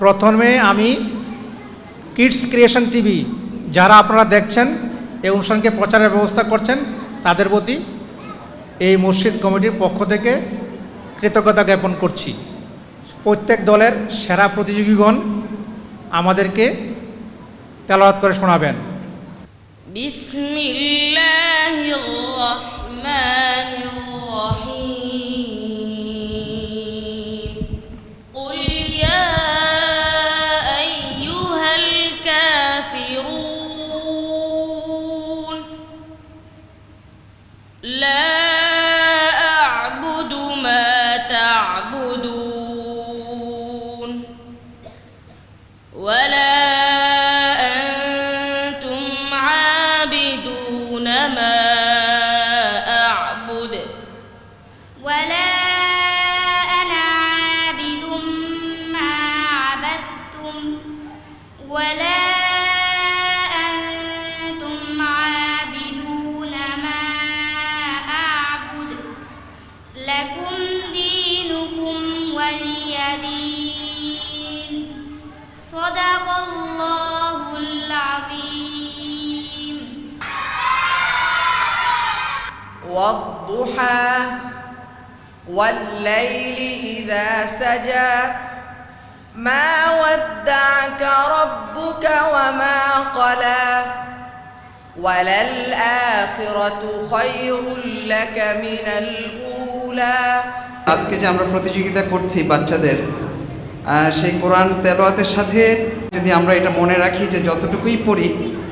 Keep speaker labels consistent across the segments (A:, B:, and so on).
A: প্রথমে আমি kids creation TV যারা আপনারা দেখছেন, এই অনুষ্ঠানকে প্রচারের ব্যবস্থা করছেন, তাদের প্রতি এই মসজিদ কমিটির পক্ষ থেকে কৃতজ্ঞতা জ্ঞাপন করছি। প্রত্যেক দলের সেরা প্রতিযোগীগণ আমাদেরকে তেলাওয়াত করে শোনাবেন।
B: বিসমিল্লা
C: والضحى والليل إذا سجى ما ودعك ربك وما قلى وللآخرة خير لك من الأولى
D: আজকে যে আমরা প্রতিযোগিতা করছি বাচ্চাদের আহ, সেই কোরআন তেলোয়াতের সাথে যদি আমরা এটা মনে রাখি যে যতটুকুই পড়ি,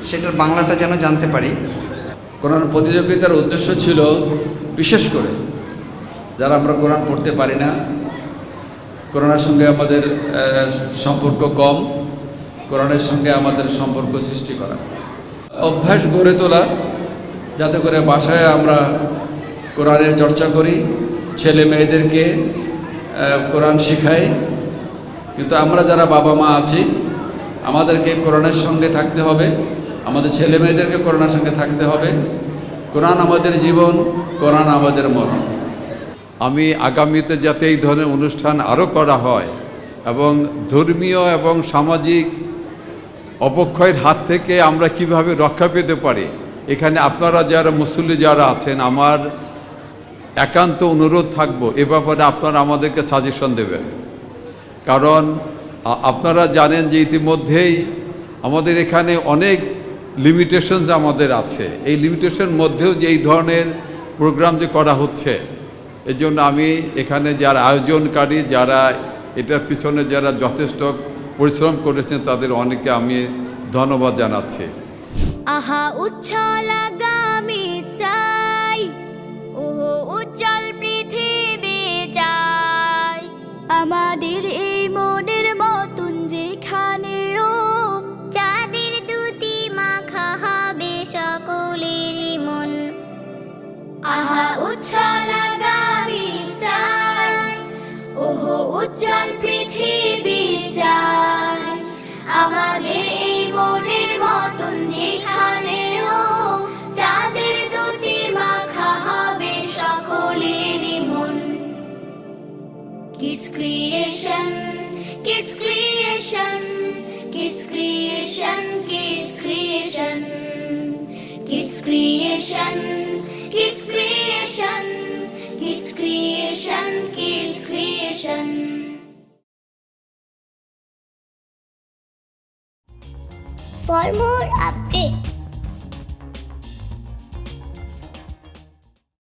D: সেটার বাংলাটা যেন জানতে পারি।
E: কোরআন প্রতিযোগিতার উদ্দেশ্য ছিল বিশেষ করে যারা আমরা কোরআন পড়তে পারি না, কোরআনের সঙ্গে আমাদের সম্পর্ক কম, কোরআনের সঙ্গে আমাদের সম্পর্ক সৃষ্টি করা। অভ্যাস গড়ে তোলা, যাতে করে বাসায় আমরা কোরআনের চর্চা করি, ছেলে মেয়েদেরকে কোরআন শেখাই কিন্তু আমরা যারা বাবা মা আছি, আমাদেরকে কোরআনের সঙ্গে থাকতে হবে, আমাদের ছেলে মেয়েদেরকে কোরআনের সঙ্গে থাকতে হবে। কোরআন আমাদের জীবন, কোরআন আমাদের মরণ।
F: আমি আগামীতে যাতে এই ধরনের অনুষ্ঠান আরও করা হয় এবং ধর্মীয় এবং সামাজিক অপক্ষয়ের হাত থেকে আমরা কীভাবে রক্ষা পেতে পারি, এখানে আপনারা যারা মুসল্লি যারা আছেন, আমার একান্ত অনুরোধ থাকব, এ ব্যাপারে আপনারা আমাদেরকে সাজেশন দেবেন। কারণ আপনারা জানেন যে ইতিমধ্যেই আমাদের এখানে অনেক লিমিটেশনস আমাদের আছে। এই লিমিটেশন মধ্যেও যে এই ধরনের প্রোগ্রাম যে করা হচ্ছে এই জন্য আমি এখানে যারা আয়োজনকারী, যারা এটার পিছনে যারা যথেষ্ট পরিশ্রম করেছেন, তাদের অনেকে আমি ধন্যবাদ জানাচ্ছি।
G: আহা, উচ্ছল আগামী উচ্ছল আগামী চাই। ওহো উজ্জ্বল পৃথিবী চাই। আমাদের এই মনের মতন যেখানেও দুটি মাখা হবে সকলেরই মন। His creation his creation his creation kids creation, His creation, His creation. For more updates,